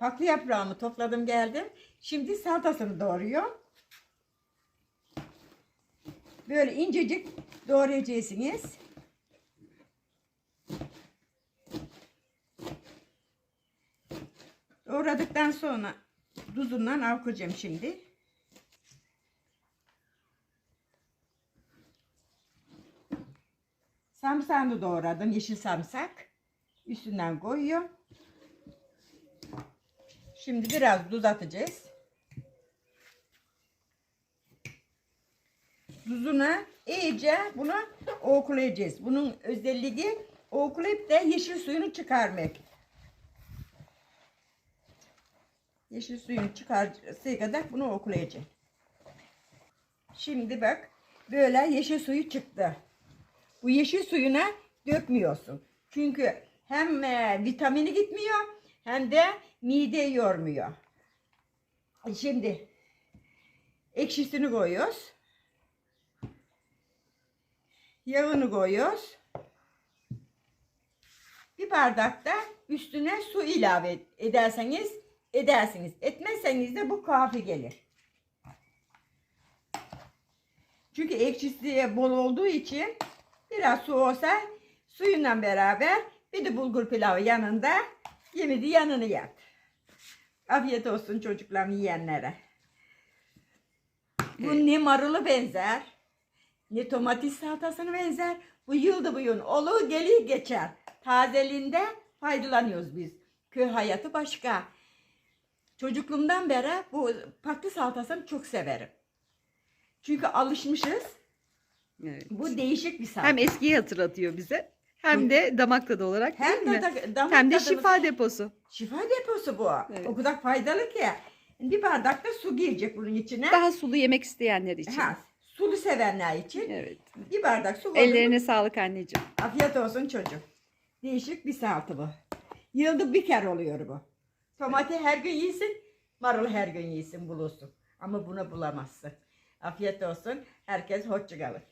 Paklı yaprağımı topladım geldim. Şimdi salatasını doğruyorum. Böyle incecik doğrayacaksınız. Doğradıktan sonra tuzundan avkacağım şimdi. Sarımsağını doğradım. Yeşil sarımsak. Üstünden koyuyorum. Şimdi biraz tuz atacağız. Tuzuna iyice bunu oklayacağız. Bunun özelliği oklayıp da yeşil suyunu çıkarmak. Yeşil suyunu çıkartığı kadar bunu oklayacağım. Şimdi bak böyle yeşil suyu çıktı. Bu yeşil suyuna dökmüyorsun. Çünkü hem e, vitamini gitmiyor hem de mide yormuyor. Şimdi ekşisini koyuyoruz. Yağını koyuyoruz. Bir bardak da üstüne su ilave ederseniz edersiniz. Etmezseniz de bu kafi gelir. Çünkü ekşisi bol olduğu için biraz su olsa suyundan beraber bir de bulgur pilavı yanında yemedi yanını yap. Afiyet olsun çocuklarım yiyenlere. Bu ne marulu benzer, ne domates salatasına benzer. Bu yılda bu yıl olur gelir geçer. Tazeliğinde faydalanıyoruz biz. Köy hayatı başka. Çocukluğumdan beri bu patlı salatasını çok severim. Çünkü alışmışız. Evet. Bu değişik bir salata. Hem eskiyi hatırlatıyor bize hem de damak tadı olarak Hem değil mi? de, damak Hem de tadımız- şifa deposu. Şifa deposu bu. Evet. O kadar faydalı ki. Bir bardak da su girecek bunun içine. Daha sulu yemek isteyenler için. Ha, sulu sevenler için. Evet. Bir bardak su koydum. Ellerine sağlık anneciğim. Afiyet olsun çocuk. Değişik bir salata bu. Yılda bir kere oluyor bu. Tomati her gün yiyin, marul her gün yiyin bulursun. Ama bunu bulamazsın. Afiyet olsun. Herkes hoşça kalın.